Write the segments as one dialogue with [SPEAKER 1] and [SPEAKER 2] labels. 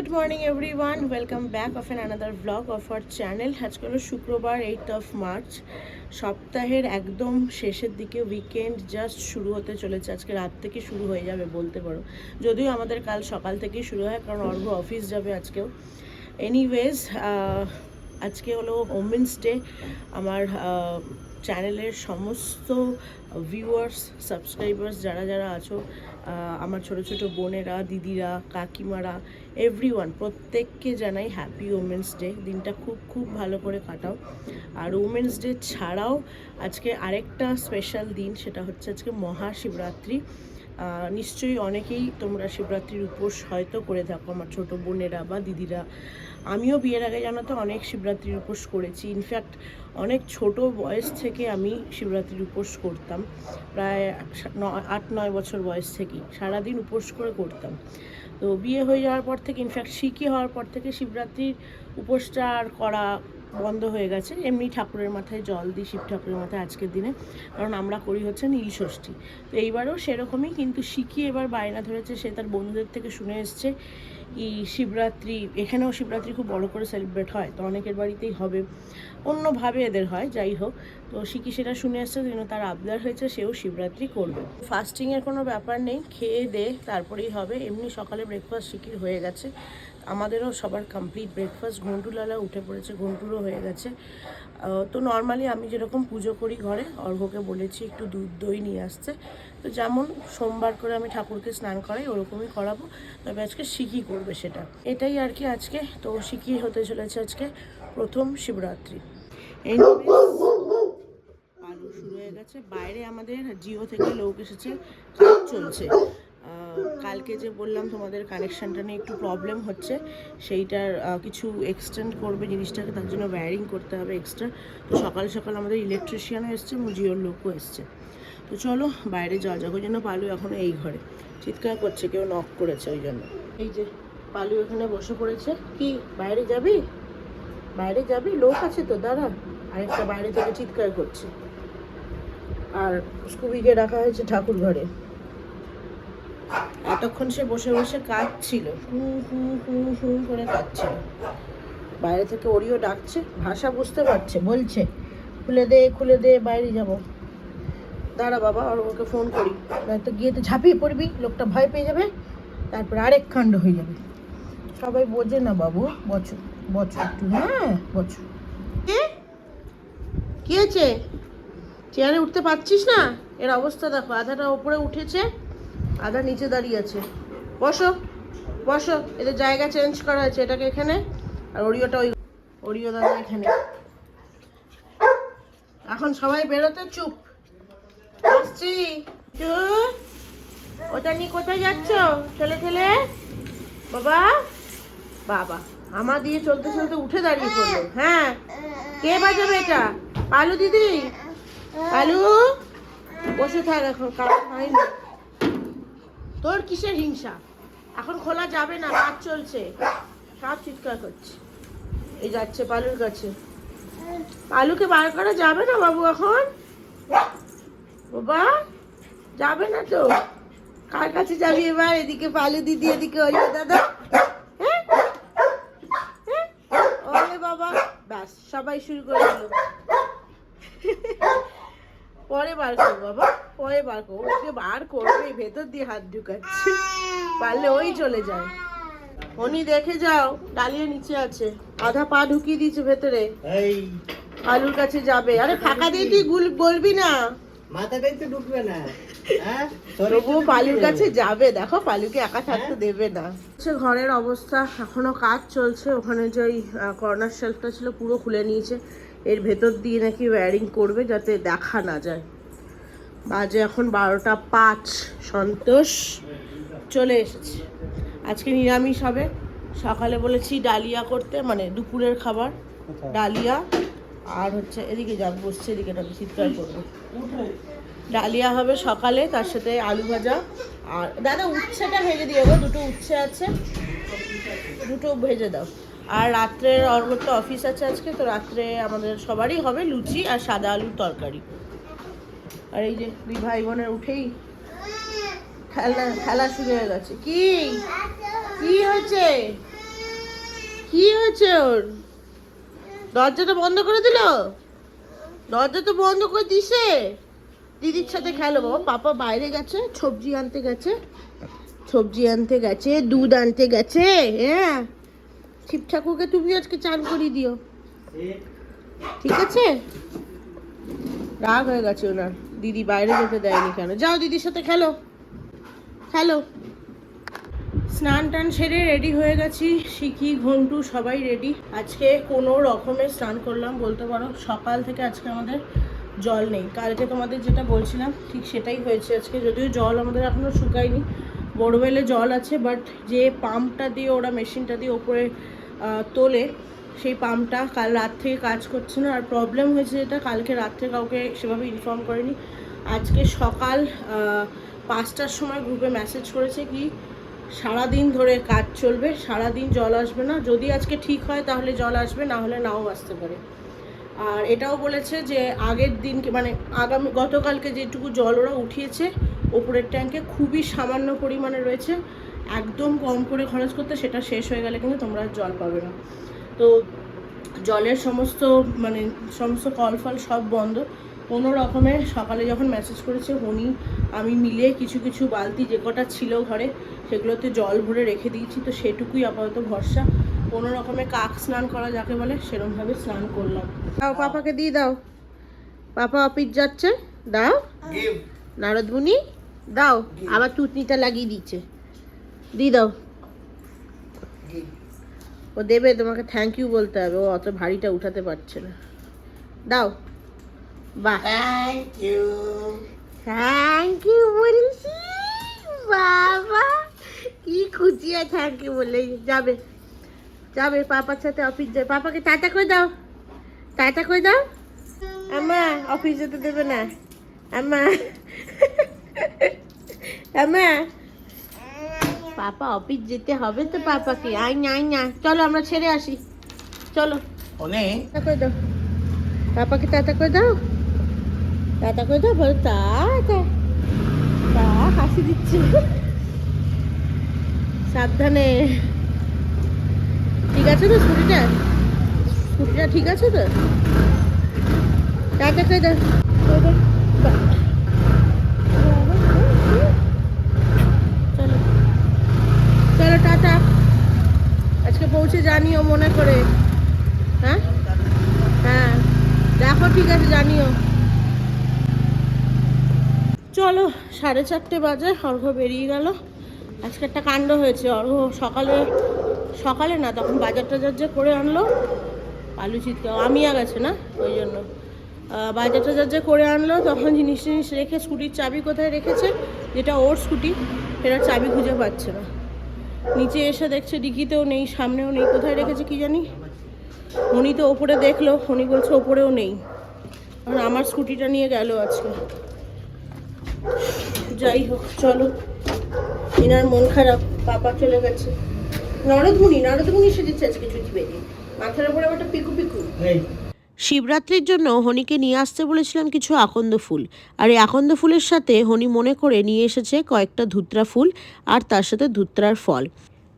[SPEAKER 1] Good morning everyone welcome back of an another blog of our channel আজকে হলো শুক্রবার eight of March সপ্তাহের একদম শেষের দিকে উইকেন্ড জাস্ট শুরু হতে চলেছে। আজকে রাত থেকে শুরু হয়ে যাবে বলতে পারো। যদিও আমাদের কাল সকাল থেকেই শুরু হয়, কারণ অর্ঘ অফিস যাবে আজকেও। এনিওয়েজ আজকে হলো ওমেন্স ডে আমার চ্যানেলের সমস্ত ভিউয়ার্স সাবস্ক্রাইবার্স যারা যারা আছো আমার ছোট ছোট বোনেরা, দিদিরা, কাকিমারা এভরিওয়ান প্রত্যেককে জানাই হ্যাপি ওমেন্স ডে দিনটা খুব খুব ভালো করে কাটাও। আর ওমেন্স ডে ছাড়াও আজকে আরেকটা স্পেশাল দিন, সেটা হচ্ছে আজকে মহাশিবরাত্রি। নিশ্চয়ই অনেকেই তোমরা শিবরাত্রির উপোস হয়তো করে থাকো, আমার ছোট বোনেরা বা দিদিরা। আমিও বিয়ের আগে জানো তো অনেক শিবরাত্রির উপোস করেছি। ইনফ্যাক্ট অনেক ছোট বয়স থেকে আমি শিবরাত্রির উপোস করতাম। প্রায় আট, নয় বছর বয়স থেকেই সারাদিন উপোস করে করতাম। তো বিয়ে হয়ে যাওয়ার পর থেকে ইনফ্যাক্ট শিখি হওয়ার পর থেকে শিবরাত্রির উপোসটা আর করা বন্ধ হয়ে গেছে। এমনি ঠাকুরের মাথায় জল দিই, শিব ঠাকুরের মাথায় আজকের দিনে। কারণ আমরা করি হচ্ছে নীল ষষ্ঠী। তো এইবারও সেরকমই, কিন্তু শিখি এবার বায়না ধরেছে, সে তার বন্ধুদের থেকে শুনে এসছে। এই শিবরাত্রি, এখানেও শিবরাত্রি খুব বড় করে সেলিব্রেট হয়, তো অনেকের বাড়িতেই হবে। অন্যভাবে এদের হয়, যাই হোক। তো শিখি সেটা শুনে এসছে যেন তার আবদার হয়েছে, সেও শিবরাত্রি করবে। ফাস্টিংয়ের কোনো ব্যাপার নেই, খেয়ে দে, তারপরেই হবে। এমনি সকালে ব্রেকফাস্ট শিখির হয়ে গেছে। আমাদেরও সবার কমপ্লিট ব্রেকফাস্ট ঘন্টুলালা উঠে পড়েছে, ঘন্টুরও হয়ে গেছে। তো নর্মালি আমি যেরকম পুজো করি ঘরে অর্ঘকে বলেছি একটু দুধ, দই নিয়ে আসতে। তো যেমন সোমবার করে আমি ঠাকুরকে স্নান করাই, ওরকমই করাবো। তবে আজকে শিখি করবে সেটা। এটাই আর কি আজকে। তো শিখি হতে চলেছে আজকে প্রথম শিবরাত্রি। শুরু হয়ে গেছে। বাইরে আমাদের জিও থেকে লোক এসেছে, কাজ চলছে। কালকে যে বললাম তোমাদের কানেকশনটা নিয়ে একটু প্রবলেম হচ্ছে, সেইটার কিছু এক্সটেন্ড করবে জিনিসটাকে, তার জন্য ওয়্যারিং করতে হবে এক্সট্রা তো সকাল সকাল আমাদের ইলেকট্রিশিয়ানও এসছে এবং জিওর লোকও এসছে। তো চলো, বাইরে যাওয়া যাক। ওই জন্য পালু এখনও এই ঘরে। চিৎকার করছে, কেউ নক করেছে ওই জন্য। এই যে, পালু এখানে বসে পড়েছে। কি, বাইরে যাবি? বাইরে যাবি? লোক আছে তো, দাঁড়া। আরেকটা বাইরে থেকে চিৎকার করছে। আর স্কুবিকে রাখা হয়েছে ঠাকুর ঘরে এতক্ষণ সে বসে বসে কাঁদছিল। হু হু হু হু করে কাঁদছিল। বাইরে থেকে ওরিও ডাকছে, ভাষা বুঝতে পারছে, বলছে, খুলে দে খুলে দে, বাইরে যাব। দাঁড়া বাবা, আর ওকে ফোন করি। নয়তো গিয়ে তো ঝাঁপিয়ে পড়বি, লোকটা ভয় পেয়ে যাবে, তারপর আরেক কাণ্ড হয়ে যাবে। সবাই বোঝে না বাবু, বছর বছর একটু হ্যাঁ বছর। কে? কি হয়েছে চেয়ারে উঠতে পারছিস না? এর অবস্থা দেখো, আধাটা ওপরে উঠেছে আধা নিচে দাঁড়িয়ে আছে। বসো বসো, এদের জায়গা চেঞ্জ করা আছে, এটাকে এখানে, আর ওরিওটা ওই, ওরিও দাদা এখানে। এখন সবাই বেরোতে চুপ। আসছি ওটা নিয়ে কোথায় যাচ্ছ? ঠেলে ঠেলে? বাবা বাবা আমার দিয়ে চলতে চলতে উঠে দাঁড়িয়ে পড়ল। হ্যাঁ কে বাজাবে এটা? আলু দিদি? আলু বসে থাক এখন কাজ হয়নি। তোর কিসের হিংসা? এখন খোলা যাবে না কাজ চলছে। সব চিৎকার করছে। এই যাচ্ছে পালুর কাছে। পালুকে বার করা যাবে না বাবু এখন? বাবা, যাবে না তো। কার কাছে যাবি এবার? এদিকে পালু দিদি, এদিকে অরিয় দাদা। হ্যাঁ? হ্যাঁ? বাবা। ব্যাস, সবাই শুরু করে দিল। পরে বার করব বাবা। পরে বার করব। ওকে বার করবে ভেতর দিয়ে হাত ঢুকাচ্ছে। পারলে ওই চলে যায়। ফোনই দেখে যাও ডালিয়ে নিচে আছে। আধা পা ঢুকিয়ে দিয়েছে ভেতরে। আলুর কাছে যাবে। আরে ফাঁকা দিয়ে তুই গুল বলবি না।
[SPEAKER 2] মাথাটাই তো ঢুকবে না। হ্যাঁ?
[SPEAKER 1] পালুর কাছে যাবে। দেখো পালুকে একা থাকতে দেবে না। হচ্ছে ঘরের অবস্থা। এখনও কাজ চলছে। ওখানে যে ওই কর্নার শেলফটা ছিল পুরো খুলে নিয়েছে। এর ভেতর দিয়ে নাকি ওয়্যারিং করবে যাতে দেখা না যায়। বাজে এখন বারোটা পাঁচ সন্তোষ চলে এসেছে। আজকে নিরামিষ হবে। সকালে বলেছি ডালিয়া করতে মানে দুপুরের খাবার ডালিয়া। আর হচ্ছে এদিকে যাব বসছে এদিকে আমি চিৎকার করব ডালিয়া হবে সকালে তার সাথে আলু ভাজা। আর দাদা উচ্ছেটা ভেজে দিয়ে দুটো উচ্ছে আছে। দুটো ভেজে দাও। আর রাত্রে অর্ঘর তো অফিস আছে আজকে, তো রাত্রে আমাদের সবারই হবে লুচি আর সাদা আলুর তরকারি। আর এই যে দুই ভাই বোনের উঠেই খেলা খেলা শুরু হয়ে গেছে। কি? কি হয়েছে? কি হয়েছে ওর? দরজাটা বন্ধ করে দিল? দরজা তো বন্ধ করে দিছে? দিদির সাথে খেলো বাবা। পাপা বাইরে গেছে, সবজি আনতে গেছে, সবজি আনতে গেছে, দুধ আনতে গেছে হ্যাঁ? শিব ঠাকুরকে তুমি আজকে চান করিয়ে দিও। ঠিক আছে? রাগ হয়ে গেছে ওনার। দিদি বাইরে যেতে দেয়নি কেন? যাও দিদির সাথে খেলো। খেলো। স্নান টান সেরে রেডি হয়ে গেছি। শিখি ঘন্টু সবাই রেডি আজকে কোনো রকমের স্নান করলাম বলতে পারো সকাল থেকে আজকে আমাদের জল নেই। কালকে তোমাদের যেটা বলছিলাম ঠিক সেটাই হয়েছে আজকে। যদিও জল আমাদের এখনও শুকায়নি। বোরওয়েলে জল আছে বাট যে পাম্পটা দিয়ে ওরা মেশিনটা দিয়ে ওপরে তোলে, সেই পাম্পটা কাল রাত থেকে কাজ করছে না। আর প্রবলেম হয়েছে যেটা, কালকে রাত্রে কাউকে সেভাবে ইনফর্ম করেনি। আজকে সকাল পাঁচটার সময় গ্রুপে মেসেজ করেছে কি, সারাদিন ধরে কাজ চলবে, সারাদিন জল আসবে না। যদি আজকে ঠিক হয় তাহলে জল আসবে, না হলে নাও আসতে পারে। আর এটাও বলেছে যে আগের দিনকে মানে আগামী, গতকালকে যেটুকু জল ওরা উঠিয়েছে, ওপরের ট্যাঙ্কে খুবই সামান্য পরিমাণে রয়েছে। একদম কম করে খরচ করতে সেটা শেষ হয়ে গেলে কিন্তু তোমরা জল পাবে না। তো জলের সমস্ত মানে সমস্ত কল ফল সব বন্ধ। কোনো রকমে সকালে যখন মেসেজ করেছে হনি আমি মিলে কিছু কিছু বালতি যে কটা ছিল ঘরে সেগুলোতে জল ভরে রেখে দিয়েছি। তো সেটুকুই আপাতত ভরসা। কোনো রকমে কাক স্নান করা যাকে বলে সেরমভাবে স্নান করলাম। দাও পাপাকে দিয়ে দাও। পাপা অফিস যাচ্ছে দাও। নারদমুনি দাও। আবার টুটনিটা লাগিয়ে দিচ্ছে। দিয়ে দাও। ও দেবে তোমাকে থ্যাংক ইউ বলতে হবে। ও অত ভারীটা উঠাতে পারছে না। দাও। বাহ।
[SPEAKER 2] থ্যাংক ইউ
[SPEAKER 1] থ্যাংক ইউ বলছি। বাবা কি খুশি আর থ্যাংক ইউ বলে যাবে। যাবে পাপার সাথে অফিস যাবে। পাপাকে টাটা করে দাও। টাটা করে দাও। আমা অফিস যেতে দেবে না। আমা আমা পাপা অফিস যেতে হবে তো পাপাকে। আই না আই না চলো আমরা ছেড়ে আসি। চলো। টাটা করে দাও। পাপাকে টাটা করে দাও। টাটা করে দাও বলো তা তা হাসি দিচ্ছে। সাবধানে। ঠিক আছে তো ছুটিটা ছুটিটা ঠিক আছে তো? টাটা করে দাও করে দাও। বাহ। চলো চলো টাটা। আজকে পৌঁছে জানিও মনে করে। হ্যাঁ? হ্যাঁ। দেখো ঠিক আছে, জানিও। চলো, সাড়ে চারটে বাজে অর্ঘ বেরিয়ে গেল। আজকে একটা কাণ্ড হয়েছে অর্ঘ সকালে সকালে না, তখন বাজার টাজার যে করে আনলো, আলু চিৎকার আমিয়া গেছে না, ওই জন্য। বাজার টাজার যে করে আনলো, তখন জিনিস জিনিস রেখে, স্কুটির চাবি কোথায় রেখেছে, যেটা ওর স্কুটি সেটা চাবি খুঁজে পাচ্ছে না। নিচে এসে দেখছে ডিকিতেও নেই, সামনেও নেই, কোথায় রেখেছে কি জানি? উনি তো ওপরে দেখল, উনি বলছে ওপরেও নেই। আর আমার স্কুটিটা নিয়ে গেল আজকে। যাই হোক, চলো। এনার মন খারাপ পাপা চলে গেছে। নরদমুনি নরদমুনি সেজেছে আজকে ছুটি বেরিয়ে মাথার উপরে একটা পিকু পিকু। শিবরাত্রির জন্য হনিকে নিয়ে আসতে বলেছিলাম কিছু আকন্দ ফুল। আর এই আকন্দ ফুলের সাথে হনি মনে করে নিয়ে এসেছে কয়েকটা ধুত্রা ফুল আর তার সাথে ধুত্রার ফল।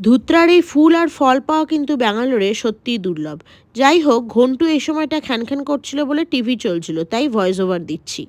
[SPEAKER 1] ধুত্রার এই ফুল আর ফল পাওয়া কিন্তু ব্যাঙ্গালোরে সত্যিই দুর্লভ। যাই হোক, ঘন্টু এই সময়টা খ্যানখ্যান করছিল বলে টিভি চলছিল, তাই ভয়েস ওভার দিচ্ছি।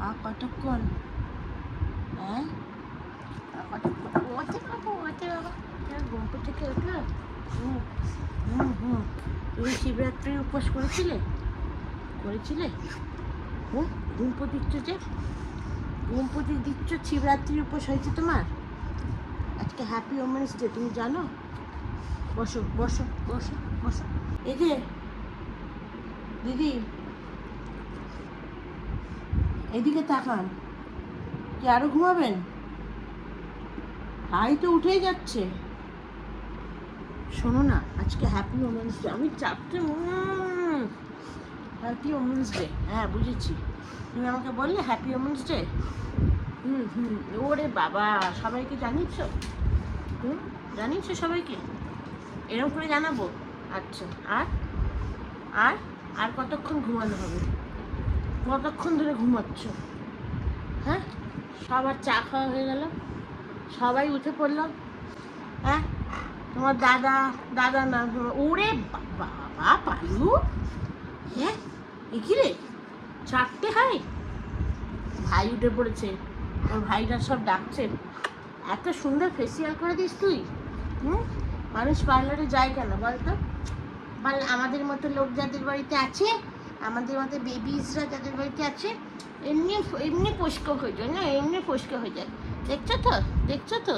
[SPEAKER 1] আর কতক্ষণ? হ্যাঁ আর কতক্ষণ? ওতে থেকে উঠল হুম হুম হুম। তুমি শিবরাত্রির উপোস করেছিলে? করেছিলে? হুম ঘুম দিচ্ছ যে? ঘুম দিচ্ছ শিবরাত্রির উপোস হয়েছে তোমার? আজকে হ্যাপি ওমেন্স ডে তুমি জানো? বসো বসো বসো বসো। এই যে, দিদি এদিকে তাকান। কি আরও ঘুমাবেন? হাই তো উঠেই যাচ্ছে। শোনো না, আজকে হ্যাপি ওমেন্স ডে আমি চারটে হ্যাপি ওমেন্স ডে হ্যাঁ বুঝেছি। তুমি আমাকে বললে হ্যাপি ওমেন্স ডে হুম হুম। ওরে বাবা, সবাইকে জানিয়েছ? হুম, জানিয়েছ সবাইকে? এরকম করে জানাব? আচ্ছা আর? আর? আর কতক্ষণ ঘুমানো হবে? কতক্ষণ ধরে ঘুমাচ্ছ? হ্যাঁ? সবার চা খাওয়া হয়ে গেল। সবাই উঠে পড়ল। হ্যাঁ? তোমার দাদা দাদা না ওরে বাবা পালু হ্যাঁ? কি রে? চারটে হাই ভাই উঠে পড়েছে। ওর ভাইরা সব ডাকছে। এত সুন্দর ফেসিয়াল করে দিস তুই। হুম? মানুষ পার্লারে যায় কেন বলতো? বল, আমাদের মতো লোক যাদের বাড়িতে আছে আমাদের মতো বেবিজরা যাদের বাড়িতে আছে, এমনি এমনি পুষ্ক হয়ে যায়, না? এমনি পুষ্ক হয়ে যায়। দেখছ তো? দেখছ তো?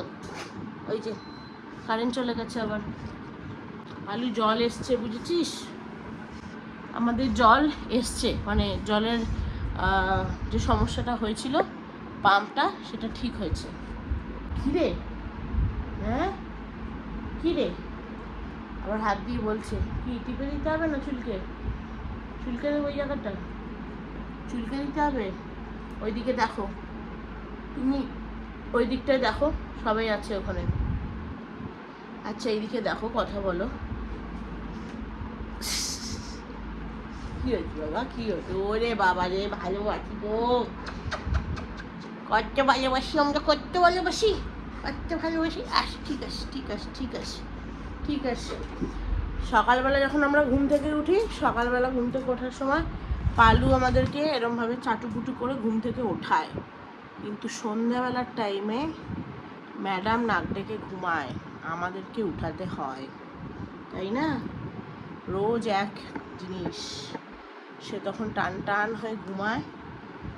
[SPEAKER 1] ওই যে কারেন্ট চলে গেছে আবার। আলু জল এসছে, বুঝেছিস? আমাদের জল এসছে মানে জলের যে সমস্যাটা হয়েছিল, পাম্পটা, সেটা ঠিক হয়েছে। কিরে হ্যাঁ? কিরে আবার হাত দিয়ে বলছে, কি, টিপে দিতে হবে না চুলকে? চুলকে দেবো ওই জায়গাটা? চুলকে দিতে হবে। ওইদিকে দেখো। তুমি ওই দিকটায় দেখো, সবাই আছে ওখানে। আচ্ছা এইদিকে দেখো, কথা বলো। কি হয়েছে বাবা? কি হয়েছে? ওরে বাবা রে, ভালোবাসি গো কত ভালোবাসি, আমরা কত ভালোবাসি? কত ভালোবাসি? আস, ঠিক আছে ঠিক আছে ঠিক আছে ঠিক আছে। সকালবেলা যখন আমরা ঘুম থেকে উঠি, সকালবেলা ঘুম থেকে ওঠার সময় পালু আমাদেরকে এরমভাবে চাটুপুটু করে ঘুম থেকে ওঠায়। কিন্তু সন্ধ্যাবেলার টাইমে ম্যাডাম নাক ডেকে ঘুমায়, আমাদেরকে উঠাতে হয়। তাই না? রোজ এক জিনিস। সে তখন টান টান হয়ে ঘুমায়।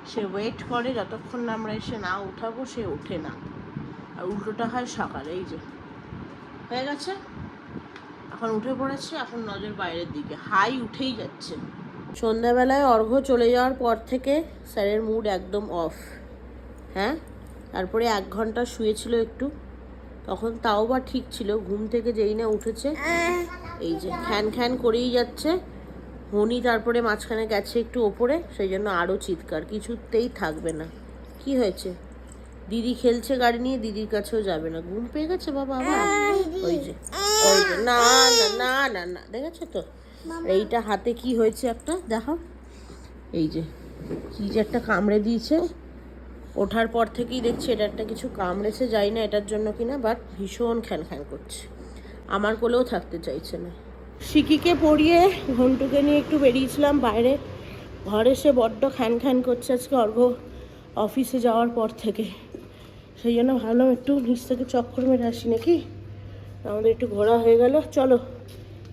[SPEAKER 1] সে ওয়েট করে যতক্ষণ না আমরা এসে না উঠাবো, সে ওঠে না। আর উল্টোটা হয় সকালে, এই যে। হয়ে গেছে? এখন উঠে পড়েছে, এখন নজর বাইরের দিকে। হাই উঠেই যাচ্ছে। সন্ধ্যাবেলায় অর্ঘ্য চলে যাওয়ার পর থেকে স্যারের মুড একদম অফ। হ্যাঁ? তারপরে এক ঘণ্টা শুয়েছিল একটু। তখন তাও বা ঠিক ছিল, ঘুম থেকে যেই না উঠেছে। এই যে খ্যান খ্যান করেই যাচ্ছে। হনি তারপরে মাঝখানে গেছে একটু ওপরে, সেই জন্য আরও চিৎকার, কিছুতেই থাকবে না। কি হয়েছে? দিদি খেলছে গাড়ি নিয়ে, দিদির কাছেও যাবে না। ঘুম পেয়ে গেছে বাবা আমার? ওই যে ওই যে না না না না না দেখেছ তো? এইটা হাতে কি হয়েছে একটা? দেখো এই যে কি যে একটা কামড়ে দিয়েছে। ওঠার পর থেকেই দেখছি এটা একটা কিছু কামড়েছে যাই না এটার জন্য কিনা বাট ভীষণ খ্যান খ্যান করছে। আমার কোলেও থাকতে চাইছে না। সিকিকে পড়িয়ে ঘন্টুকে নিয়ে একটু বেরিয়েছিলাম বাইরে। ঘরে সে বড্ড খ্যান খ্যান করছে আজকে অর্ঘ অফিসে যাওয়ার পর থেকে। সেই জন্য ভাবলাম একটু নিচ থেকে চক্কর মেরে আসি নাকি? আমাদের একটু ঘোরা হয়ে গেল, চলো।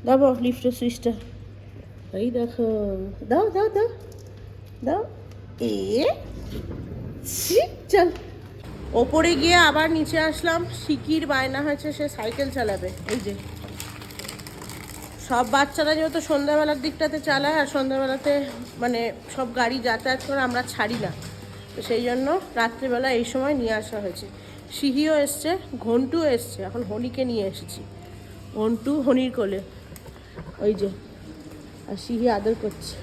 [SPEAKER 1] দাও লিফটের সুইচটা এই দেখো, দাও দাও দাও দাও। এ চল। ওপরে গিয়ে আবার নিচে আসলাম সিকির বায়না হয়েছে, সে সাইকেল চালাবে। এই যে। সব বাচ্চারা যেহেতু সন্ধ্যাবেলার দিকটাতে চালায়, আর সন্ধ্যাবেলাতে মানে সব গাড়ি যাতায়াত করে আমরা ছাড়ি না। তো সেই জন্য রাত্রিবেলা এই সময় নিয়ে আসা হয়েছে। সিহিও এসছে ঘন্টু এসছে, এখন হনিকে নিয়ে এসেছি। ঘন্টু হনির কোলে। ওই যে, আর সিহি আদর করছে।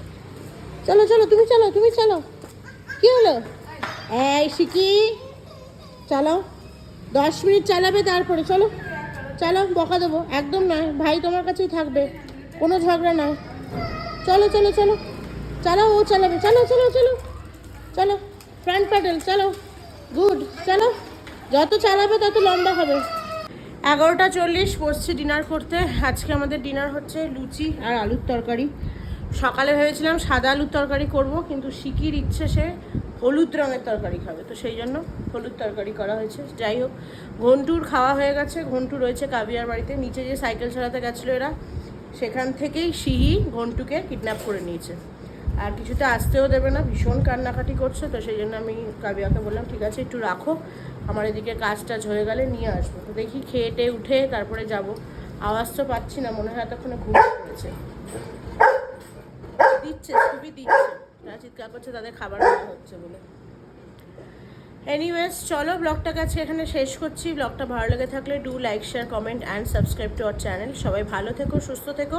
[SPEAKER 1] চলো চলো, তুমি চলো তুমি চলো। কি হলো? এই সিকি চালাও দশ মিনিট চালাবে তারপরে, চলো। চলো, বকা দেবো। একদম নয় ভাই তোমার কাছেই থাকবে। কোনো ঝগড়া নয় চলো চলো চলো। চালাও ও চালাবে। চলো চলো চলো। চলো ফ্রন্ট প্যাডেল চলো। গুড, চলো। যত চালাবে তত লম্বা হবে। এগারোটা চল্লিশ, বসছি ডিনার করতে। আজকে আমাদের ডিনার হচ্ছে লুচি আর আলুর তরকারি। সকালে ভেবেছিলাম সাদা আলুর তরকারি করব, কিন্তু শিকির ইচ্ছে সে হলুদ রঙের তরকারি খাবে। তো সেই জন্য হলুদ তরকারি করা হয়েছে। যাই হোক, ঘন্টুর খাওয়া হয়ে গেছে। ঘন্টু রয়েছে কাবিয়ার বাড়িতে। নিচে যে সাইকেল চালাতে গেছিল এরা, সেখান থেকেই সিহি ঘন্টুকে কিডন্যাপ করে নিয়েছে। আর কিছুতে আসতেও দেবে না, ভীষণ কান্নাকাটি করছে। তো সেই জন্য আমি কাবিয়াকে বললাম, ঠিক আছে, একটু রাখো। আমার এদিকে কাজ টাজ হয়ে গেলে নিয়ে আসব। তো দেখি খেয়ে টেয়ে উঠে তারপরে যাব। আওয়াজ তো পাচ্ছি না, মনে হয় এতক্ষণে ঘুমিয়ে পড়েছে দিচ্ছে খুবই দিচ্ছে। যারা চিৎকার করছে, তাদের খাবার হচ্ছে বলে। এনিওয়েজ চলো ব্লগটাকে আজকে এখানে শেষ করছি। ব্লগটা ভালো লেগে থাকলে do like share comment and subscribe to our channel সবাই ভালো থেকো, সুস্থ থেকো।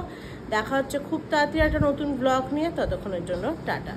[SPEAKER 1] দেখা হচ্ছে খুব তাড়াতাড়ি একটা নতুন ব্লগ নিয়ে। ততক্ষণের জন্য টাটা।